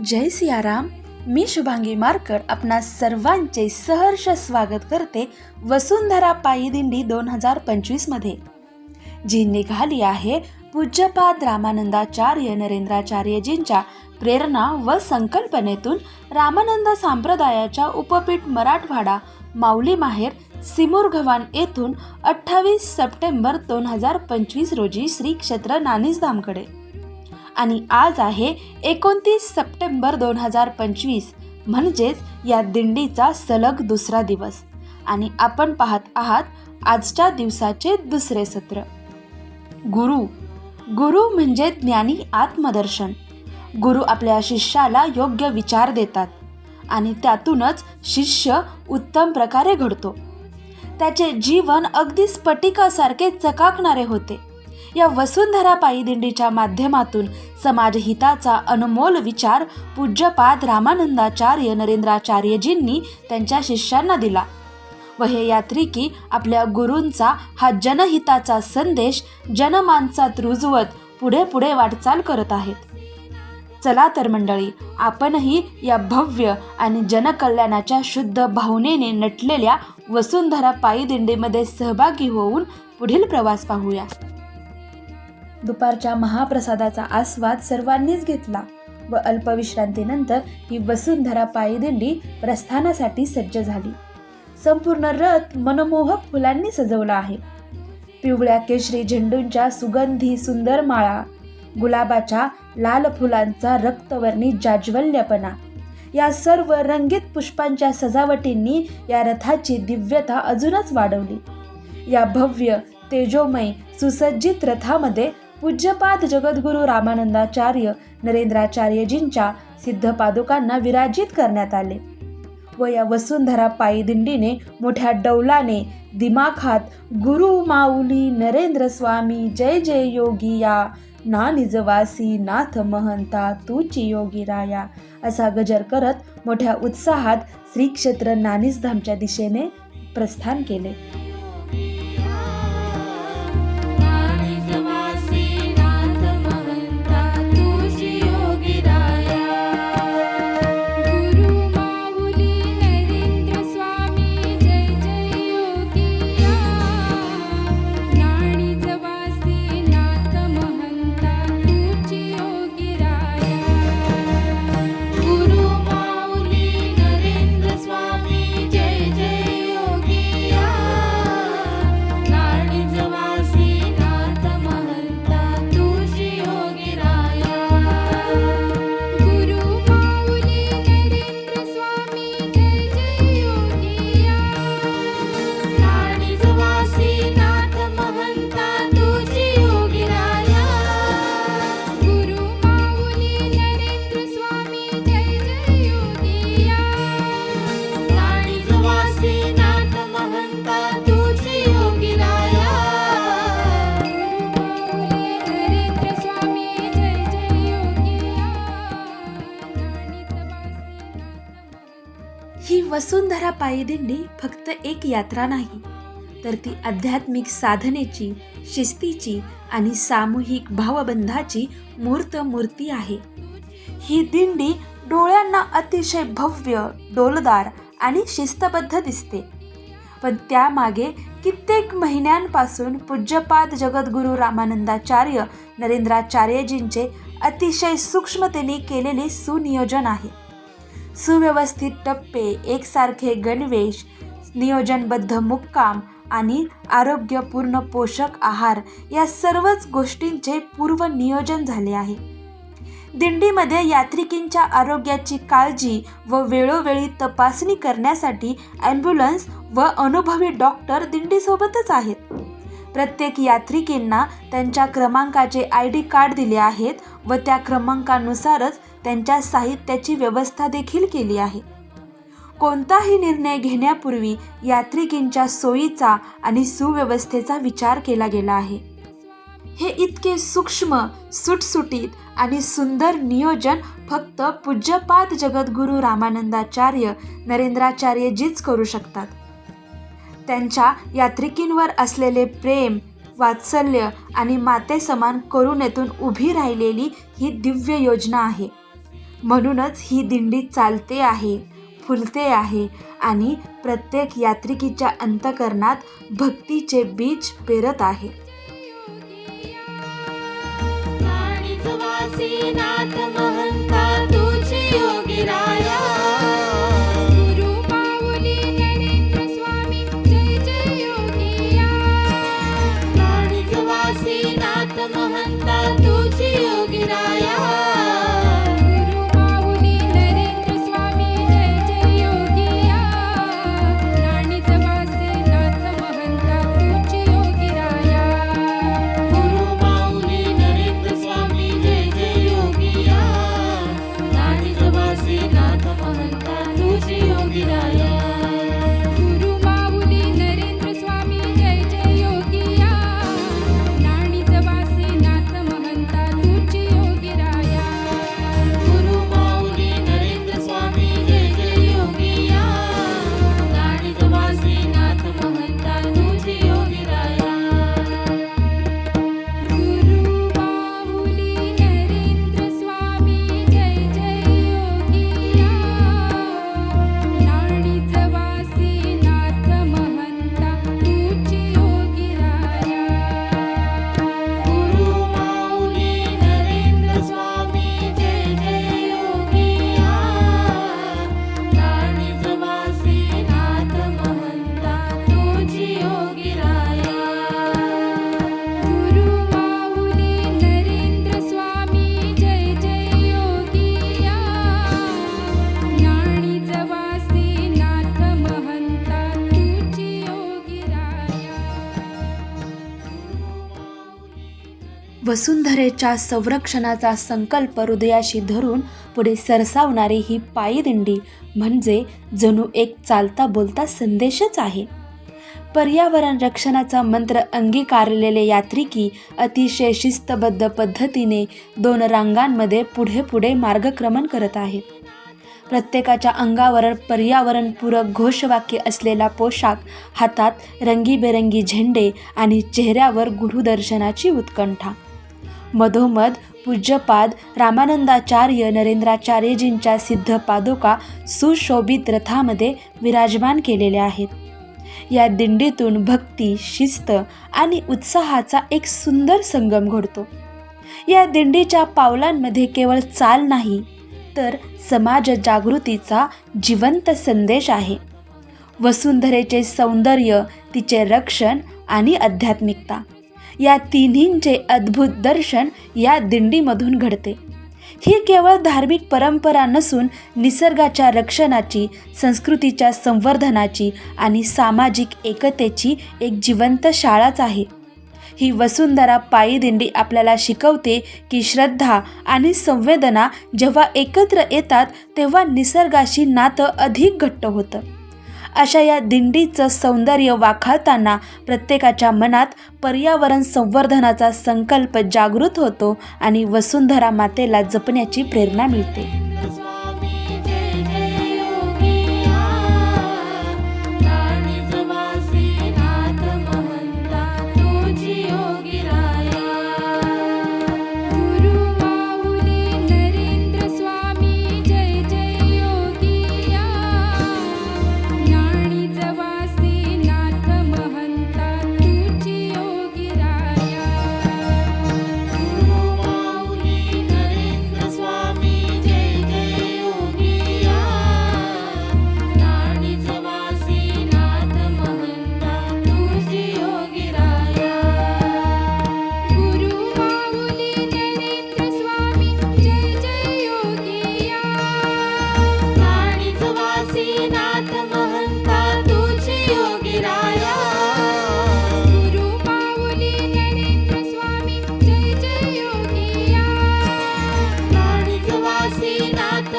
जय सियाराम. मी शुभांगी मारकर आपणा सर्वांचे सहर्ष स्वागत करते वसुंधरा पायी दिंडी दोन हजार पंचवीसमध्ये जी निघाली आहे पूज्यपाद रामानंदाचार्य नरेंद्राचार्यजींच्या प्रेरणा व संकल्पनेतून रामानंद संप्रदायाच्या उपपीठ मराठवाडा माऊली माहेर सिमुरघवान येथून अठ्ठावीस सप्टेंबर दोन हजार पंचवीस रोजी श्री क्षेत्र नानिसधामकडे. आणि आज आहे एकोणतीस सप्टेंबर दोन हजार पंचवीस. म्हणजेच या दिंडीचा सलग दुसरा दिवस. आणि आपण पाहत आहात आजच्या दिवसाचे दुसरे सत्र. गुरु. गुरु म्हणजे ज्ञानी आत्मदर्शन. गुरु आपल्या शिष्याला योग्य विचार देतात आणि त्यातूनच शिष्य उत्तम प्रकारे घडतो. त्याचे जीवन अगदी स्फटिकासारखे चकाकणारे होते. या वसुंधरा पायी दिंडीच्या माध्यमातून समाजहिताचा अनमोल विचार पूज्यपाद रामानंदाचार्य नरेंद्राचार्यजींनी त्यांच्या शिष्यांना दिला. व हे यात्रिकी आपल्या गुरूंचा हा जनहिताचा संदेश जनमानसात रुजवत पुढे पुढे वाटचाल करत आहेत. चला तर मंडळी आपणही या भव्य आणि जनकल्याणाच्या शुद्ध भावनेने नटलेल्या वसुंधरा पायी दिंडीमध्ये सहभागी होऊन पुढील प्रवास पाहूया. दुपारच्या महाप्रसादाचा आस्वाद सर्वांनीच घेतला व अल्पविश्रांतीनंतर ही वसुंधरा पायी दिंडी प्रस्थानासाठी सज्ज झाली. संपूर्ण रथ मनमोहक फुलांनी सजवला आहे. पिवळ्या केशरी झेंडूंच्या सुगंधी सुंदर माळा गुलाबाच्या लाल फुलांचा रक्तवर्णी जाज्वल्यपणा या सर्व रंगीत पुष्पांच्या सजावटींनी या रथाची दिव्यता अजूनच वाढवली. या भव्य तेजोमय सुसज्जित रथामध्ये पूज्यपाद जगद्गुरू रामानंदाचार्य नरेंद्राचार्यजींच्या सिद्ध पादुकांना विराजित करण्यात आले. व या वसुंधरा पायी दिंडीने मोठ्या डौलाने दिमाखात गुरु माऊली नरेंद्र स्वामी जय जय योगी या. ना निजवासी नाथ महंता तूची योगी राया असा गजर करत मोठ्या उत्साहात श्रीक्षेत्र नानिसधामच्या दिशेने प्रस्थान केले. वसुंधरा पायी दिंडी फक्त एक यात्रा नाही तर ती आध्यात्मिक साधनेची शिस्तीची आणि सामूहिक भावबंधाची मूर्त मूर्ती आहे. ही दिंडी डोळ्यांना अतिशय भव्य डोलदार आणि शिस्तबद्ध दिसते. पण त्यामागे कित्येक महिन्यांपासून पूज्यपाद जगद्गुरू रामानंदाचार्य नरेंद्राचार्यजींचे अतिशय सूक्ष्मतेने केलेले सुनियोजन आहे. सुव्यवस्थित टप्पे एकसारखे गणवेश नियोजनबद्ध मुक्काम आणि आरोग्यपूर्ण पोषक आहार या सर्वच गोष्टींचे पूर्व नियोजन झाले आहे. दिंडीमध्ये यात्रिकींच्या आरोग्याची काळजी व वेळोवेळी तपासणी करण्यासाठी ॲम्ब्युलन्स व अनुभवी डॉक्टर दिंडीसोबतच आहेत. प्रत्येक यात्रिकींना त्यांच्या क्रमांकाचे आय डी कार्ड दिले आहेत व त्या क्रमांकानुसारच त्यांच्या साहित्याची व्यवस्था देखील केली आहे. कोणताही निर्णय घेण्यापूर्वी यात्रिकींच्या सोयीचा आणि सुव्यवस्थेचा विचार केला गेला आहे. हे इतके सूक्ष्म सुटसुटीत आणि सुंदर नियोजन फक्त पूज्यपाद जगद्गुरू रामानंदाचार्य नरेंद्राचार्यजीच करू शकतात. त्यांच्या यात्रिकींवर असलेले प्रेम वात्सल्य आणि मातेसमान करुणेतून उभी राहिलेली ही दिव्य योजना आहे. म्हणूनच ही दिंडी चालते आहे फुलते आहे आणि प्रत्येक यात्रिकीच्या अंतकरणात भक्तीचे बीज पेरत आहे. नाथ नाथ वसुंधरेच्या संरक्षणाचा संकल्प हृदयाशी धरून पुढे सरसावणारी ही पायीदिंडी म्हणजे जणू एक चालता बोलता संदेशच आहे. पर्यावरण रक्षणाचा मंत्र अंगीकारलेले यात्रिकी अतिशय शिस्तबद्ध पद्धतीने दोन रांगांमध्ये पुढे पुढे मार्गक्रमण करत आहेत. प्रत्येकाच्या अंगावर पर्यावरणपूरक घोषवाक्य असलेला पोशाख हातात रंगीबेरंगी झेंडे आणि चेहऱ्यावर गुरुदर्शनाची उत्कंठा. मधोमध पूज्यपाद रामानंदाचार्य नरेंद्राचार्यजींच्या सिद्ध पादुका सुशोभित रथामध्ये विराजमान केलेल्या आहेत. या दिंडीतून भक्ती शिस्त आणि उत्साहाचा एक सुंदर संगम घडतो. या दिंडीच्या पावलांमध्ये केवळ चाल नाही तर समाज जागृतीचा जिवंत संदेश आहे. वसुंधरेचे सौंदर्य तिचे रक्षण आणि आध्यात्मिकता. या तिन्हींचे अद्भुत दर्शन या दिंडीमधून घडते. ही केवळ धार्मिक परंपरा नसून निसर्गाच्या रक्षणाची संस्कृतीच्या संवर्धनाची आणि सामाजिक एकतेची एक जिवंत शाळाच आहे. ही वसुंधरा पायी दिंडी आपल्याला शिकवते की श्रद्धा आणि संवेदना जेव्हा एकत्र येतात तेव्हा निसर्गाशी नातं अधिक घट्ट होतं. अशा या दिंडीचं सौंदर्य वाखाळताना प्रत्येकाच्या मनात पर्यावरण संवर्धनाचा संकल्प जागृत होतो आणि वसुंधरा मातेला जपण्याची प्रेरणा मिळते.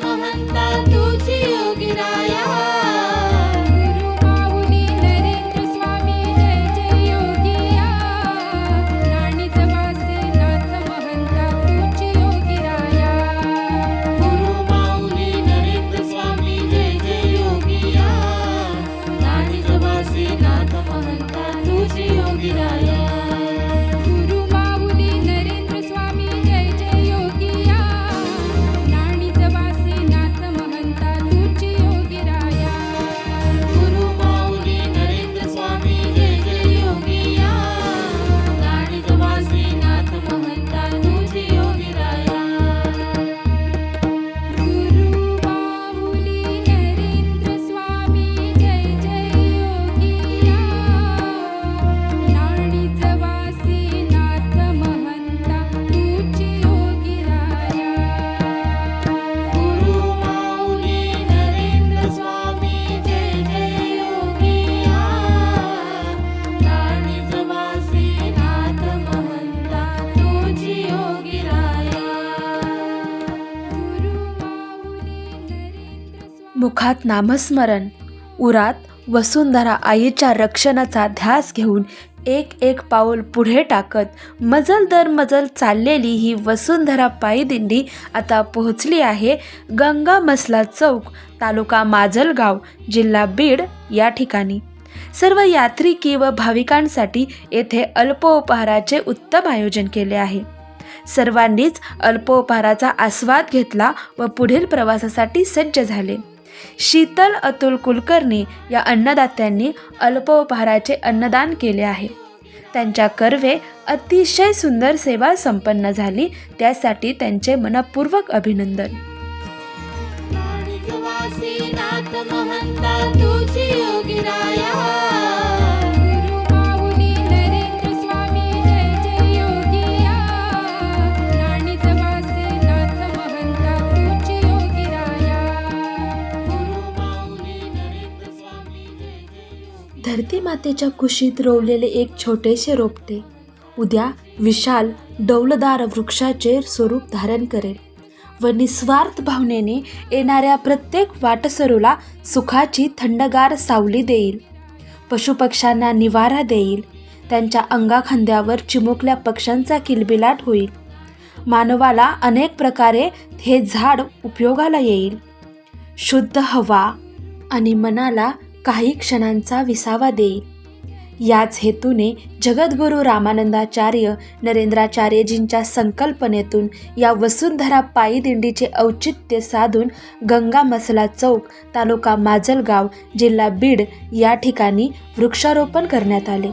महंता तुझी योगी मनात नामस्मरण. उरात वसुंधरा आईच्या रक्षणाचा ध्यास घेऊन एक एक पाऊल पुढे टाकत मजल दर मजल चाललेली ही वसुंधरा पायी दिंडी आता पोहोचली आहे गंगा मसला चौक तालुका माजलगाव जिल्हा बीड या ठिकाणी. सर्व यात्रिकी व भाविकांसाठी येथे अल्पोपहाराचे उत्तम आयोजन केले आहे. सर्वांनीच अल्पोपहाराचा आस्वाद घेतला व पुढील प्रवासासाठी सज्ज झाले. शीतल अतुल कुलकर्णी या अन्नदात्यांनी अल्पोपहाराचे अन्नदान केले आहे. त्यांच्या कर्वे अतिशय सुंदर सेवा संपन्न झाली त्यासाठी त्यांचे मनपूर्वक अभिनंदन. महंता तुझी योगिराया मातेच्या कुशीत रोवलेले एक छोटेसे रोपटे. उद्या विशाल डौलदार वृक्षाचे स्वरूप धारण करेल व निस्वार्थ भावनेने येणाऱ्या प्रत्येक वाटसरूला सुखाची थंडगार सावली देईल. पशुपक्ष्यांना निवारा देईल. त्यांच्या अंगाखांद्यावर चिमुकल्या पक्ष्यांचा किलबिलाट होईल. मानवाला अनेक प्रकारे हे झाड उपयोगाला येईल. शुद्ध हवा आणि मनाला काही क्षणांचा विसावा देईल याच हेतूने जगद्गुरू रामानंदाचार्य नरेंद्राचार्यजींच्या संकल्पनेतून या वसुंधरा पायी दिंडीचे औचित्य साधून गंगा मसला चौक तालुका माजलगाव जिल्हा बीड या ठिकाणी वृक्षारोपण करण्यात आले.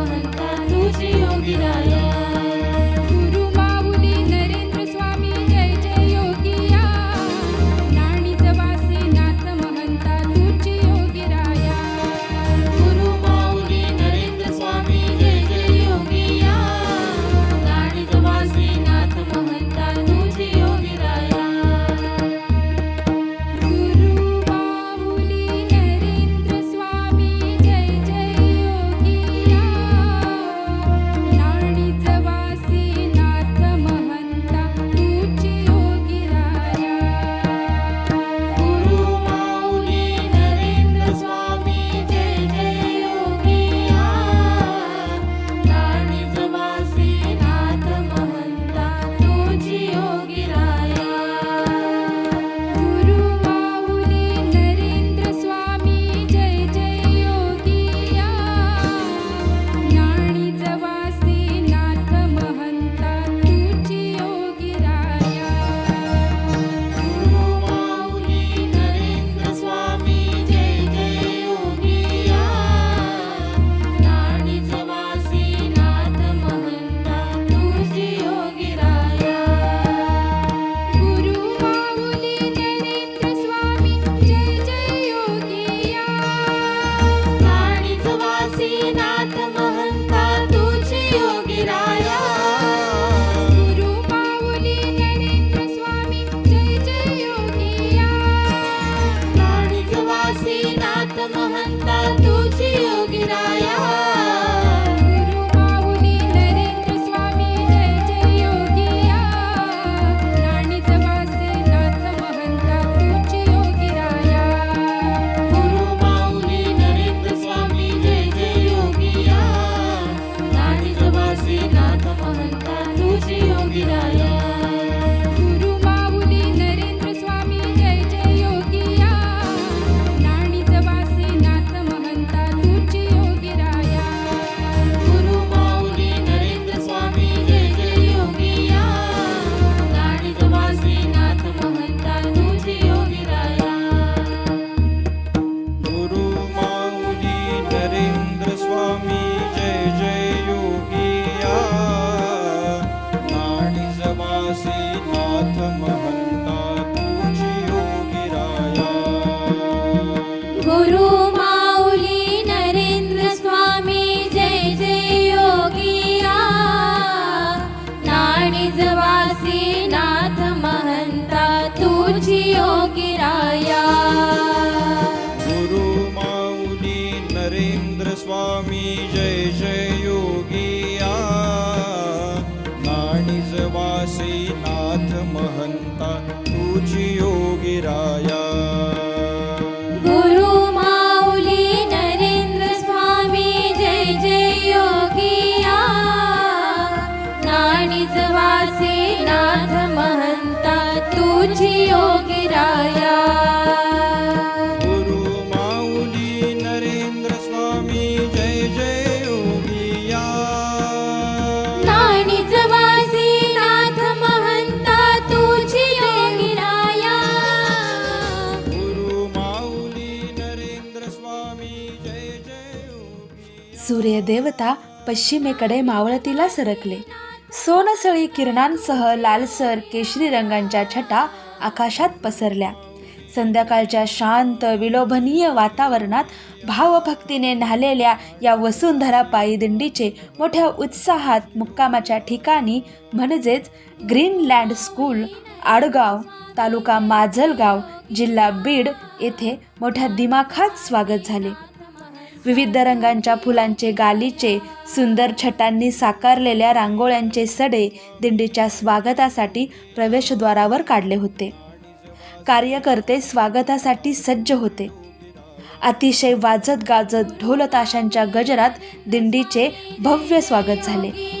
नाथ महंता तुझी योगिराया गुरुमाऊली सूर्यदेवता पश्चिमेकडे मावळतीला सरकले. सोनसळी किरणांसह लालसर केशरी रंगांच्या छटा आकाशात पसरल्या. संध्याकाळच्या शांत विलोभनीय वातावरणात भावभक्तीने न्हालेल्या या वसुंधरा पायी दिंडीचे मोठ्या उत्साहात मुक्कामाच्या ठिकाणी म्हणजेच ग्रीनलँड स्कूल आडगाव तालुका माजलगाव जिल्हा बीड येथे मोठ्या दिमाखात स्वागत झाले. विविध रंगांच्या फुलांचे गालीचे सुंदर छटांनी साकारलेल्या रांगोळ्यांचे सडे दिंडीच्या स्वागतासाठी प्रवेशद्वारावर काढले होते. कार्यकर्ते स्वागतासाठी सज्ज होते. अतिशय वाजत गाजत ढोलताशांच्या गजरात दिंडीचे भव्य स्वागत झाले.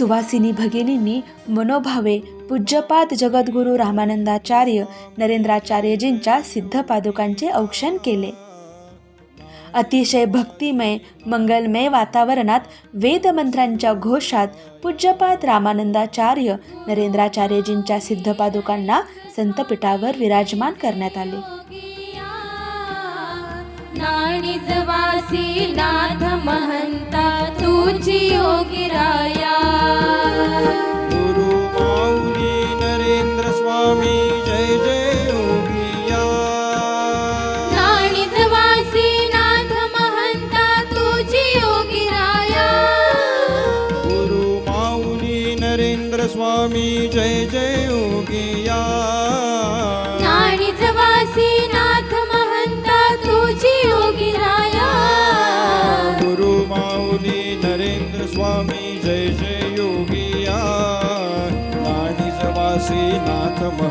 सुवासिनी भगिनींनी मनोभावे पूज्यपाद जगद्गुरू रामानंदाचार्य नरेंद्राचार्यजींच्या सिद्ध पादुकांचे औक्षण केले. अतिशय भक्तिमय मंगलमय वातावरणात वेदमंत्रांच्या घोषात पूज्यपाद रामानंदाचार्य नरेंद्राचार्यजींच्या सिद्ध पादुकांना संतपीठावर विराजमान करण्यात आले. नाणीज नाथ महंता तुझी योगी राया. गुरु माऊली नरेंद्र स्वामी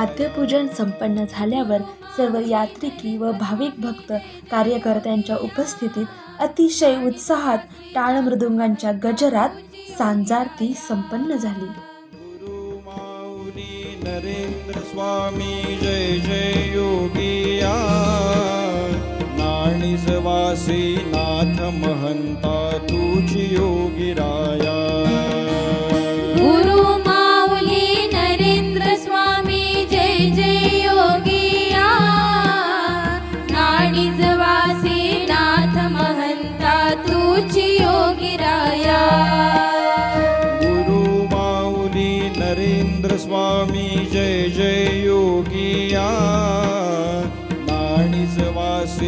पाद्यपूजन संपन्न झाल्यावर सर्व यात्रिकी व भाविक भक्त कार्यकर्त्यांच्या उपस्थितीत अतिशय उत्साहात टाळ मृदुंगांच्या गजरात सांजारती संपन्न झाली. नरेंद्र स्वामी जय जय योगिया नाणीज वासी नाथ महंता तुझी योगी राया. गुरु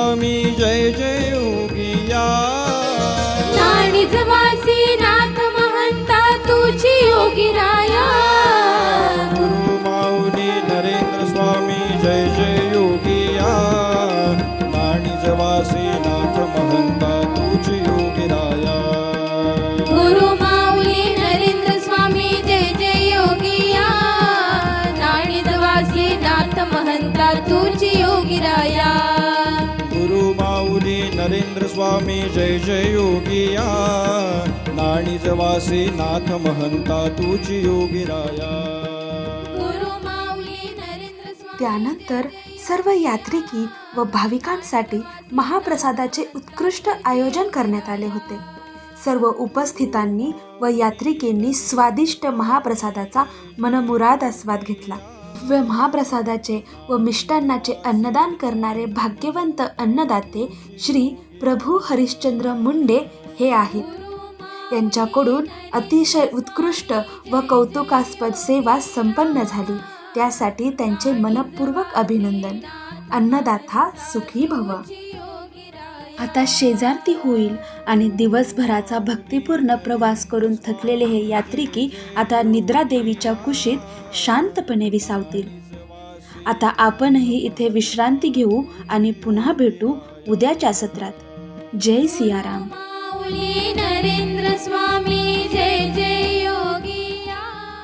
स्वामी जय जय स्वामी जय जय योगिया नाणी जवासी नाथ महंता तुझी योगिराया गुरु माऊली नरेंद्र स्वामी त्यानंतर सर्व यात्रिकी व भाविकांसाठी महाप्रसादाचे उत्कृष्ट आयोजन करण्यात आले होते. सर्व उपस्थितांनी व यात्रिकींनी स्वादिष्ट महाप्रसादाचा मनमुराद आस्वाद घेतला. व महाप्रसादाचे व मिष्टान्नाचे अन्नदान करणारे भाग्यवंत अन्नदाते श्री प्रभू हरिश्चंद्र मुंडे हे आहेत. यांच्याकडून अतिशय उत्कृष्ट व कौतुकास्पद सेवा संपन्न झाली. त्यासाठी त्यांचे मनपूर्वक अभिनंदन. अन्नदाता सुखी भव. आता शेजारती होईल आणि दिवसभराचा भक्तिपूर्ण प्रवास करून थकलेले हे यात्रिकी आता निद्रा देवीच्या कुशीत शांतपणे विसावतील. आता आपणही इथे विश्रांती घेऊ आणि पुन्हा भेटू उद्याच्या सत्रात. जय सियाराम.